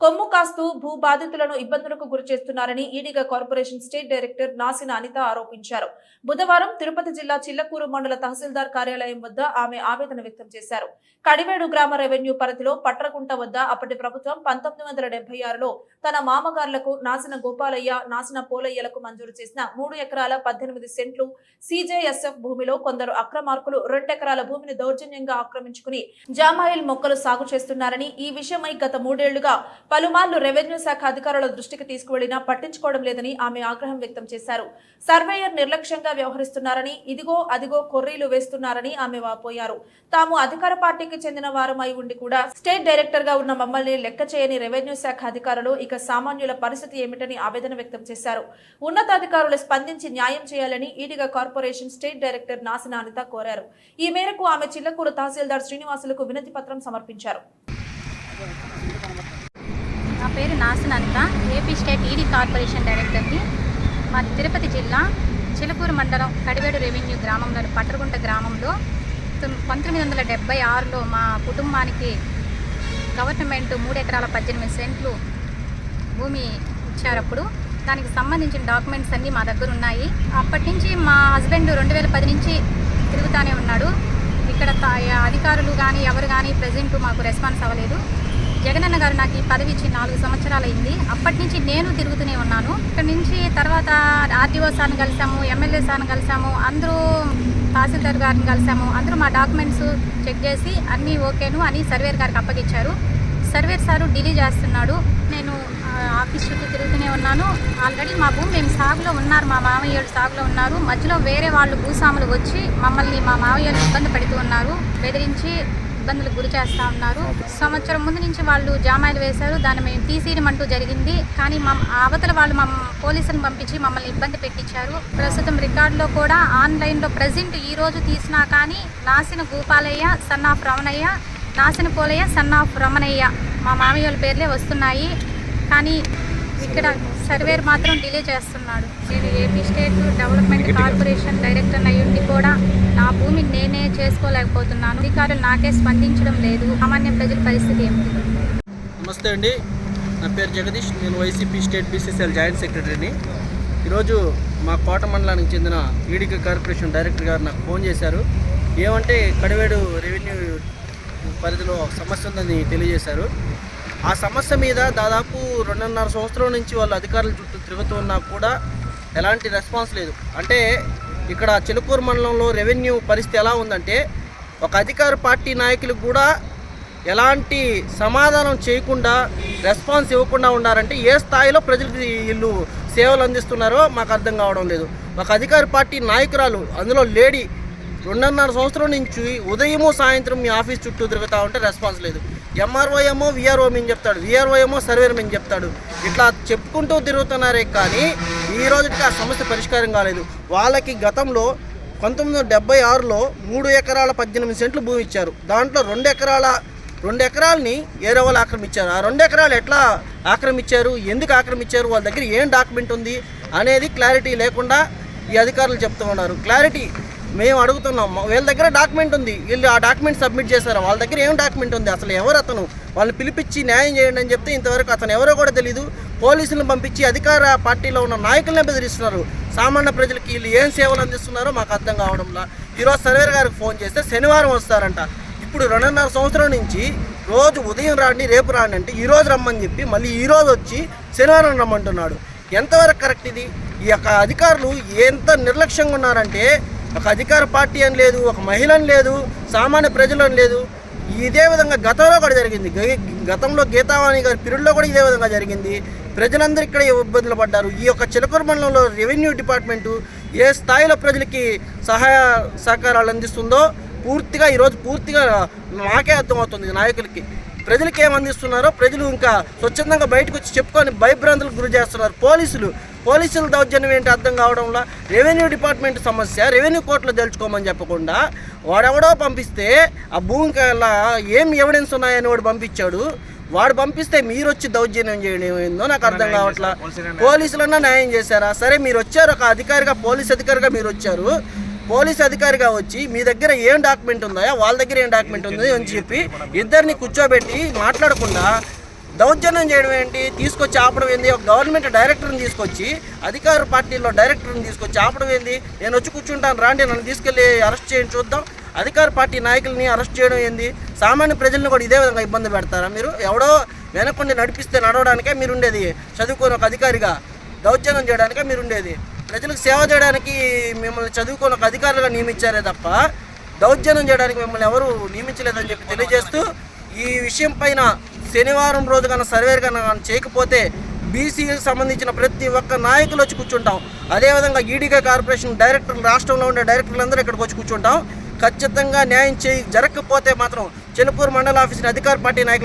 కొమ్ము కాస్తూ భూ బాధితులను ఇబ్బందులకు గురి చేస్తున్నారని Ediga corporation state director Nasina Anitha ఆరోపించారు. బుధవారం తిరుపతి జిల్లా చిల్లకూరు మండల తహసీల్దార్ కార్యాలయం వద్ద ఆమె ఆవేదన వ్యక్తం చేశారు. కడివేడు గ్రామ రెవెన్యూ పరిధిలో పట్రకుంట వద్ద అప్పటి ప్రభుత్వం పంతొమ్మిది వందల డెబ్బై ఆరులో తన మామగారులకు నాసిన గోపాలయ్య నాసిన పోలయ్యలకు మంజూరు చేసిన మూడు ఎకరాల పద్దెనిమిది సెంట్లు సిజేఎస్ఎఫ్ భూమిలో కొందరు అక్రమార్కులు రెండెకరాల భూమిని దౌర్జన్యంగా ఆక్రమించుకుని జామాయిల్ మొక్కలు సాగు చేస్తున్నారని ఈ విషయమై గత మూడేళ్ళుగా పలుమార్లు రెవెన్యూ శాఖ అధికారుల దృష్టికి తీసుకువెళ్ళినా పట్టించుకోవడం లేదని ఆమె ఆగ్రహం వ్యక్తం చేశారు. సర్వేయర్ నిర్లక్ష్యంగా వ్యవహరిస్తున్నారని ఇదిగో అదిగో కొర్రీలు వేస్తున్నారని ఆమె వాపోయారు. తాము అధికార పార్టీకి చెందిన వారమై ఉండి కూడా స్టేట్ డైరెక్టర్గా ఉన్న మమ్మల్ని లెక్క చేయని రెవెన్యూ శాఖ అధికారులు ఇక సామాన్యుల పరిస్థితి ఏమిటని ఆవేదన వ్యక్తం చేశారు. ఉన్నతాధికారులు స్పందించి న్యాయం చేయాలని Ediga corporation state director Nasina Anitha కోరారు. ఈ మేరకు ఆమె చిల్లకూరు తహసీల్దార్ శ్రీనివాసులకు వినతి పత్రం సమర్పించారు. పేరు నాసనంత ఏపీ స్టేట్ ఈడీ కార్పొరేషన్ డైరెక్టర్ని. మాది తిరుపతి జిల్లా చిలుకూరు మండలం కడివేడు రెవెన్యూ గ్రామంలోని పట్టరగుంట గ్రామంలో. పంతొమ్మిది వందల డెబ్బై ఆరులో మా కుటుంబానికి గవర్నమెంట్ మూడు ఎకరాల పద్దెనిమిది సెంట్లు భూమి ఇచ్చారప్పుడు. దానికి సంబంధించిన డాక్యుమెంట్స్ అన్నీ మా దగ్గర ఉన్నాయి. అప్పటి నుంచి మా హస్బెండ్ రెండు వేల పది నుంచి తిరుగుతూనే ఉన్నాడు. ఇక్కడ అధికారులు కానీ ఎవరు కానీ ప్రజెంట్ మాకు రెస్పాన్స్ అవ్వలేదు. జగనన్న గారు నాకు ఈ పదవి ఇచ్చి నాలుగు సంవత్సరాలు అయింది అప్పటి నుంచి నేను తిరుగుతూనే ఉన్నాను. ఇక్కడ నుంచి తర్వాత ఆర్టీఓ సార్ని కలిసాము ఎమ్మెల్యే సార్ని కలిసాము అందరూ తహసీల్దార్ గారిని కలిసాము అందరూ మా డాక్యుమెంట్స్ చెక్ చేసి అన్నీ ఓకేను అని సర్వేర్ గారికి అప్పగించారు సర్వేర్ సారు డిలీ చేస్తున్నాడు. నేను ఆఫీస్ చుట్టూ తిరుగుతూనే ఉన్నాను. ఆల్రెడీ మా భూమి మేము సాగులో ఉన్నారు మా మామయ్యలు సాగులో ఉన్నారు. మధ్యలో వేరే వాళ్ళు భూస్వాములు వచ్చి మమ్మల్ని మా మామయ్యలు ఇబ్బంది పెడుతూ ఉన్నారు. బెదిరించి ఇబ్బందులకు గురి చేస్తూ ఉన్నారు. సంవత్సరం ముందు నుంచి వాళ్ళు జామాయిలు వేశారు. దాన్ని మేము తీసేయడం అంటూ జరిగింది. కానీ మా అవతల వాళ్ళు మా పోలీసులను పంపించి మమ్మల్ని ఇబ్బంది పెట్టించారు. ప్రస్తుతం రికార్డులో కూడా ఆన్లైన్లో ప్రజెంట్ ఈ రోజు తీసినా కానీ Nasina Gopalaiah son of Ramanaiah Nasina Polaiah son of Ramanaiah మా మామయ్య వాళ్ళ పేర్లే వస్తున్నాయి. కానీ ఇక్కడ సర్వేర్ మాత్రం డిలే చేస్తున్నాడు. నేను AP state development corporation director అయ్యుండి కూడా నా భూమిని నేనే చేసుకోలేకపోతున్నాను. అధికారులు నాకే స్పందించడం లేదు. సామాన్య ప్రజల పరిస్థితి ఏమిటి? నమస్తే అండి. నా పేరు జగదీష్. నేను వైసీపీ స్టేట్ బీసీసీఎల్ జాయింట్ సెక్రటరీని. ఈరోజు మా కోట మండలానికి చెందిన ఈడిక కార్పొరేషన్ డైరెక్టర్ గారు నాకు ఫోన్ చేశారు. ఏమంటే కడివేడు రెవెన్యూ పరిధిలో సమస్య ఉందని తెలియజేశారు. ఆ సమస్య మీద దాదాపు రెండున్నర సంవత్సరం నుంచి వాళ్ళు అధికారుల చుట్టూ తిరుగుతున్నా కూడా ఎలాంటి రెస్పాన్స్ లేదు. అంటే ఇక్కడ చిలుకూరు మండలంలో రెవెన్యూ పరిస్థితి ఎలా ఉందంటే ఒక అధికార పార్టీ నాయకులకు కూడా ఎలాంటి సమాధానం చేయకుండా రెస్పాన్స్ ఇవ్వకుండా ఉండారంటే ఏ స్థాయిలో ప్రజలకు వీళ్ళు సేవలు అందిస్తున్నారో మాకు అర్థం కావడం లేదు. ఒక అధికార పార్టీ నాయకురాలు అందులో లేడీ రెండున్నర సంవత్సరం నుంచి ఉదయము సాయంత్రం మీ ఆఫీస్ చుట్టూ తిరుగుతూ ఉంటే రెస్పాన్స్ లేదు. ఎంఆర్ఓ ఏమో విఆర్ఓ మేము చెప్తాడు విఆర్ఓ ఏమో సర్వేర్ మేము చెప్తాడు. ఇట్లా చెప్పుకుంటూ తిరుగుతున్నారే కానీ ఈ రోజుకి ఆ సమస్య పరిష్కారం కాలేదు. వాళ్ళకి గతంలో పంతొమ్మిది వందల డెబ్బై ఆరులో మూడు ఎకరాల పద్దెనిమిది సెంట్లు భూమి ఇచ్చారు. దాంట్లో రెండు ఎకరాల రెండు ఎకరాలని ఏరే వాళ్ళు ఆక్రమించారు. ఆ రెండు ఎకరాలు ఎట్లా ఆక్రమించారు? ఎందుకు ఆక్రమించారు? వాళ్ళ దగ్గర ఏం డాక్యుమెంట్ ఉంది? అనేది క్లారిటీ లేకుండా ఈ అధికారులు చెప్తూ ఉన్నారు. క్లారిటీ మేము అడుగుతున్నాం. వీళ్ళ దగ్గర డాక్యుమెంట్ ఉంది. వీళ్ళు ఆ డాక్యుమెంట్ సబ్మిట్ చేశారు. వాళ్ళ దగ్గర ఏం డాక్యుమెంట్ ఉంది? అసలు ఎవరు అతను? వాళ్ళని పిలిపించి న్యాయం చేయండి అని చెప్తే ఇంతవరకు అతను ఎవరో కూడా తెలియదు పోలీసులను పంపించి అధికార పార్టీలో ఉన్న నాయకులనే బెదిరిస్తున్నారు. సామాన్య ప్రజలకి వీళ్ళు ఏం సేవలు అందిస్తున్నారో మాకు అర్థం కావడంలా. ఈరోజు సర్వేర్ గారికి ఫోన్ చేస్తే శనివారం వస్తారంట. ఇప్పుడు రెండున్నర సంవత్సరం నుంచి రోజు ఉదయం రాండి రేపు రాండి అంటే ఈ రోజు రమ్మని చెప్పి మళ్ళీ ఈ రోజు వచ్చి శనివారం రమ్మంటున్నాడు. ఎంతవరకు కరెక్ట్ ఇది? ఈ యొక్క అధికారులు ఎంత నిర్లక్ష్యంగా ఉన్నారంటే ఒక అధికార పార్టీ అని లేదు ఒక మహిళ అని లేదు సామాన్య ప్రజలు అని లేదు. ఇదే విధంగా గతంలో కూడా జరిగింది. గతంలో గీతావాణి గారి పీరియడ్లో కూడా ఇదే విధంగా జరిగింది. ప్రజలందరూ ఇక్కడ ఇబ్బందులు పడ్డారు. ఈ యొక్క చిలకూరు మండలంలో రెవెన్యూ డిపార్ట్మెంటు ఏ స్థాయిలో ప్రజలకి సహాయ సహకారాలు అందిస్తుందో పూర్తిగా ఈరోజు పూర్తిగా నాకే అర్థమవుతుంది నాయకులకి. ప్రజలకి ఏమందిస్తున్నారో అందిస్తున్నారో ప్రజలు ఇంకా స్వచ్ఛందంగా బయటకు వచ్చి చెప్పుకొని భయభ్రాంతులకు గురి చేస్తున్నారు. పోలీసులు పోలీసుల దౌర్జన్యం ఏంటి అర్థం కావడంలో రెవెన్యూ డిపార్ట్మెంట్ సమస్య రెవెన్యూ కోర్టులో తెలుసుకోమని చెప్పకుండా వాడెవడో పంపిస్తే ఆ భూమికి అలా ఏం ఎవిడెన్స్ ఉన్నాయని వాడు పంపించాడు. వాడు పంపిస్తే మీరు వచ్చి దౌర్జన్యం చేయడం ఏందో నాకు అర్థం కావట్లా. పోలీసులన్నా న్యాయం చేశారా? సరే మీరు వచ్చారు ఒక అధికారిగా పోలీస్ అధికారిగా మీరు వచ్చారు పోలీస్ అధికారిగా వచ్చి మీ దగ్గర ఏం డాక్యుమెంట్ ఉందా వాళ్ళ దగ్గర ఏం డాక్యుమెంట్ ఉంది అని చెప్పి ఇద్దరిని కూర్చోబెట్టి మాట్లాడకుండా దౌర్జన్యం చేయడం ఏంటి? తీసుకొచ్చి ఆపడం ఏంది? ఒక గవర్నమెంట్ డైరెక్టర్ని తీసుకొచ్చి అధికార పార్టీలో డైరెక్టర్ని తీసుకొచ్చి ఆపడం ఏంది? నేను వచ్చి కూర్చుంటాను రాండి నన్ను తీసుకెళ్ళి అరెస్ట్ చేయండి చూద్దాం. అధికార పార్టీ నాయకుల్ని అరెస్ట్ చేయడం ఏంది? సామాన్య ప్రజలను కూడా ఇదే విధంగా ఇబ్బంది పెడతారా మీరు? ఎవడో వెనకుండి నడిపిస్తే నడవడానికే మీరు ఉండేది చదువుకుని ఒక అధికారిగా దౌర్జన్యం చేయడానికే మీరు ఉండేది ప్రజలకు సేవ చేయడానికి మిమ్మల్ని చదువుకుని ఒక అధికారులుగా నియమించారే తప్ప దౌర్జన్యం చేయడానికి మిమ్మల్ని ఎవరు నియమించలేదని చెప్పి తెలియజేస్తూ ఈ విషయం పైన శనివారం రోజు కన్నా సర్వే కన్నా కానీ చేయకపోతే బీసీకి సంబంధించిన ప్రతి ఒక్క నాయకులు వచ్చి కూర్చుంటాం. అదేవిధంగా ఈడీగా కార్పొరేషన్ డైరెక్టర్లు రాష్ట్రంలో ఉండే డైరెక్టర్లందరూ ఇక్కడికి వచ్చి కూర్చుంటాం. ఖచ్చితంగా న్యాయం చేయి జరగకపోతే మాత్రం చెలుపూరు మండల ఆఫీసుని అధికార పార్టీ నాయకులు